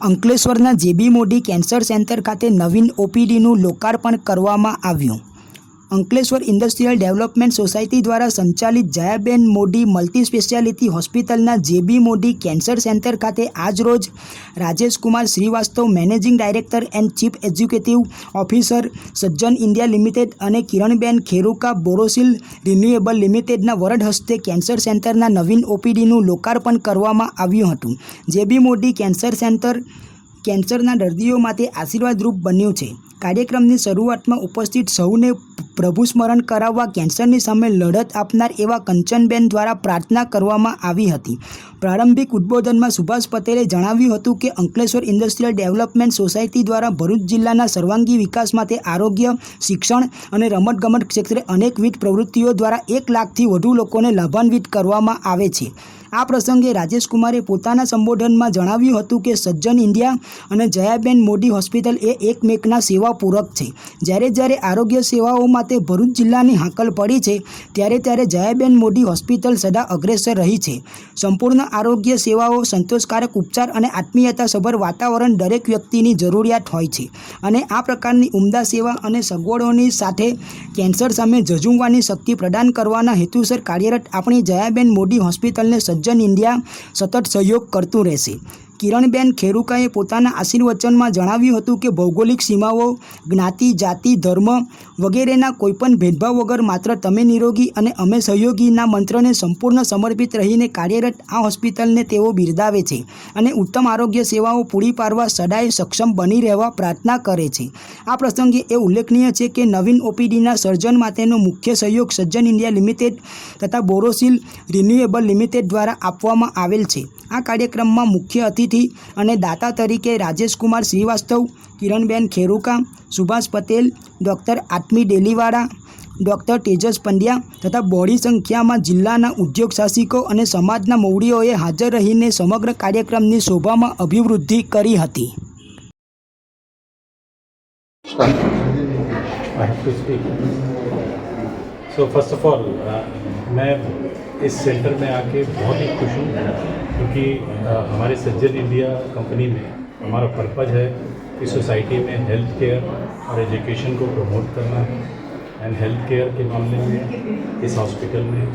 અંકલેશ્વરના જેબી Modi cancer centre ખાતે નવીન ઓપીડીનું લોકાર્પણ કરવામાં આવ્યું. અંકલેશ્વર ઇન્ડસ્ટ્રીયલ ડેવલપમેન્ટ સોસાયટી દ્વારા સંચાલિત જયાબેન મોડી મલ્ટી સ્પેશિયાલિટી હોસ્પિટલના જેબી મોડી કેન્સર સેન્ટર ખાતે આજરોજ Rajeshkumar Shrivastava managing director and chief executive officer Sajjan India limited અને કિરણબેન ખેરુકા બોરોસિલ રિન્યુએબલ લિમિટેડના વરદ હસ્તે કેન્સર સેન્ટરના નવીન ઓપીડીનું લોકાર્પણ કરવામાં આવ્યું હતું. જેબી મોડી કેન્સર સેન્ટર કેન્સરના દર્દીઓ માટે આશીર્વાદરૂપ બન્યું છે. કાર્યક્રમની શરૂઆતમાં ઉપસ્થિત સૌને પ્રભુ સ્મરણ કરાવવા કેન્સરની સામે લડત આપનાર એવા કંચનબેન દ્વારા પ્રાર્થના કરવામાં આવી હતી. પ્રારંભિક ઉદ્બોધનમાં સુભાષ પટેલે જણાવ્યું હતું કે, અંકલેશ્વર ઇન્ડસ્ટ્રીયલ ડેવલપમેન્ટ સોસાયટી દ્વારા ભરૂચ જિલ્લાના સર્વાંગી વિકાસ માટે આરોગ્ય, શિક્ષણ અને રમતગમત ક્ષેત્રે અનેકવિધ પ્રવૃત્તિઓ દ્વારા એક લાખથી વધુ લોકોને લાભાન્વિત કરવામાં આવે છે. આ પ્રસંગે રાજેશકુમારે પોતાના સંબોધનમાં જણાવ્યું હતું કે સજ્જન ઇન્ડિયા અને જયાબેન મોદી હોસ્પિટલ એ એકમેકના સેવા પૂરક છે. જ્યારે જ્યારે આરોગ્ય સેવાઓ માટે ભરૂચ જિલ્લાની હાંકલ પડી છે, ત્યારે ત્યારે જયાબેન મોદી હોસ્પિટલ સદા અગ્રેસર રહી છે. સંપૂર્ણ આરોગ્ય સેવાઓ, સંતોષકારક ઉપચાર અને આત્મીયતાસભર વાતાવરણ દરેક વ્યક્તિની જરૂરિયાત હોય છે અને આ પ્રકારની ઉમદા સેવા અને સગવડોની સાથે કેન્સર સામે ઝઝૂમવાની શક્તિ પ્રદાન કરવાના હેતુસર કાર્યરત આપણી જયાબેન મોદી હોસ્પિટલને સજ્જન ઇન્ડિયા સતત સહયોગ કરતું રહેશે. કિરણબેન ખેરુકાએ પોતાના આશીર્વચનમાં જણાવ્યું હતું કે ભૌગોલિક સીમાઓ, જ્ઞાતિ, જાતિ, ધર્મ વગેરેના કોઈપણ ભેદભાવ વગર માત્ર તમે નિરોગી અને અમે સહયોગીના મંત્રને સંપૂર્ણ સમર્પિત રહીને કાર્યરત આ હોસ્પિટલને તેઓ બિરદાવે છે અને ઉત્તમ આરોગ્ય સેવાઓ પૂરી પાડવા સદાય સક્ષમ બની રહેવા પ્રાર્થના કરે છે. આ પ્રસંગે એ ઉલ્લેખનીય છે કે નવીન ઓપીડીના સર્જન માટેનો મુખ્ય સહયોગ સજ્જન ઇન્ડિયા લિમિટેડ તથા બોરોસિલ રિન્યુએબલ લિમિટેડ દ્વારા આપવામાં આવેલ છે. આ કાર્યક્રમમાં મુખ્ય અતિથિ અને દાતા તરીકે રાજેશકુમાર શ્રીવાસ્તવ, કિરણબેન ખેરુકા, સુભાષ પટેલ, ડૉક્ટર આત્મી ડેલીવાળા, ડૉક્ટર તેજસ પંડ્યા તથા બહોળી સંખ્યામાં જિલ્લાના ઉદ્યોગ સાહસિકો અને સમાજના મૌડીઓએ હાજર રહીને સમગ્ર કાર્યક્રમની શોભામાં અભિવૃદ્ધિ કરી હતી. I फ़र्स्ट ऑफ़ uh, मैं इस सेंटर में आके बहुत ही खुश हूँ क्योंकि uh, हमारे सज्जन इंडिया कंपनी में हमारा पर्पज है कि सोसाइटी में हेल्थ केयर और एजुकेशन को प्रमोट करना है। एंड हेल्थ केयर के मामले में इस हॉस्पिटल में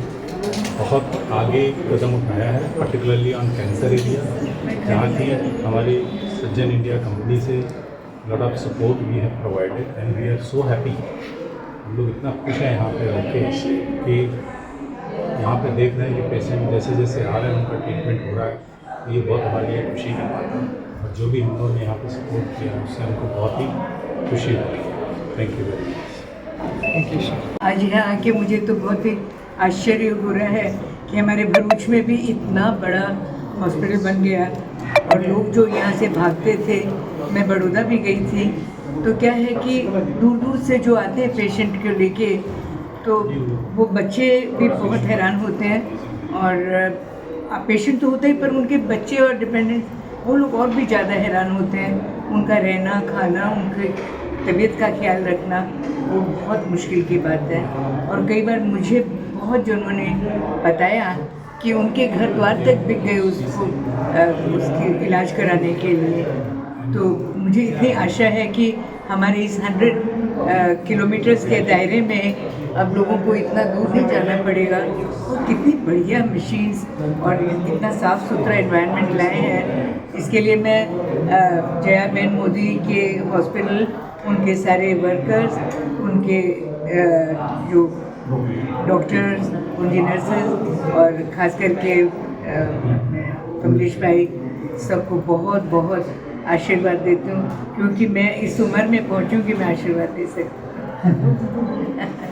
बहुत आगे कदम उठाया है पर्टिकुलरली ऑन कैंसर एरिया जहाँ की हमारी सज्जन इंडिया कंपनी से lot of support we have provided and we are so happy हम लोग इतना खुश हैं यहाँ पे रह के कि यहाँ पे देख रहे हैं कि पेशेंट जैसे जैसे आ रहे हैं, उनका ट्रीटमेंट हो रहा है। ये बहुत हमारे लिए खुशी की बात है। और जो भी हम लोगों ने यहाँ पे सपोर्ट किया, उससे हमको बहुत ही खुशी हो रही है। थैंक यू वेरी मच आज यहाँ आके मुझे तो बहुत ही आश्चर्य हो रहा है कि हमारे भरूच में भी इतना बड़ा हॉस्पिटल बन गया। और लोग जो यहाँ से भागते थे मैं बड़ौदा भी गई थी तो क्या है कि दूर दूर से जो आते हैं पेशेंट को लेके तो वो बच्चे भी बहुत हैरान होते हैं और पेशेंट तो होता ही, पर उनके बच्चे और डिपेंडेंट वो लोग और भी ज़्यादा हैरान होते हैं। उनका रहना, खाना, उनके तबीयत का ख्याल रखना, वो बहुत मुश्किल की बात है। और कई बार मुझे बहुत जनों ने बताया कि उनके घर द्वार तक बिक गए उसको उसकी इलाज कराने के लिए। तो मुझे इतनी आशा है कि हमारे इस हंड्रेड किलोमीटर्स के दायरे में अब लोगों को इतना दूर नहीं जाना पड़ेगा। और कितनी बढ़िया मशीन्स और इतना साफ़ सुथरा इन्वायरमेंट लाए हैं। इसके लिए मैं जया बेन मोदी के हॉस्पिटल उनके सारे वर्कर्स उनके जो डॉक्टर्स उनकी नर्सेज और ख़ास करके कमलेश भाई सबको बहुत बहुत आशीर्वाद देती हूँ क्योंकि मैं इस उम्र में पहुँचूँ कि मैं आशीर्वाद दे सकती हूँ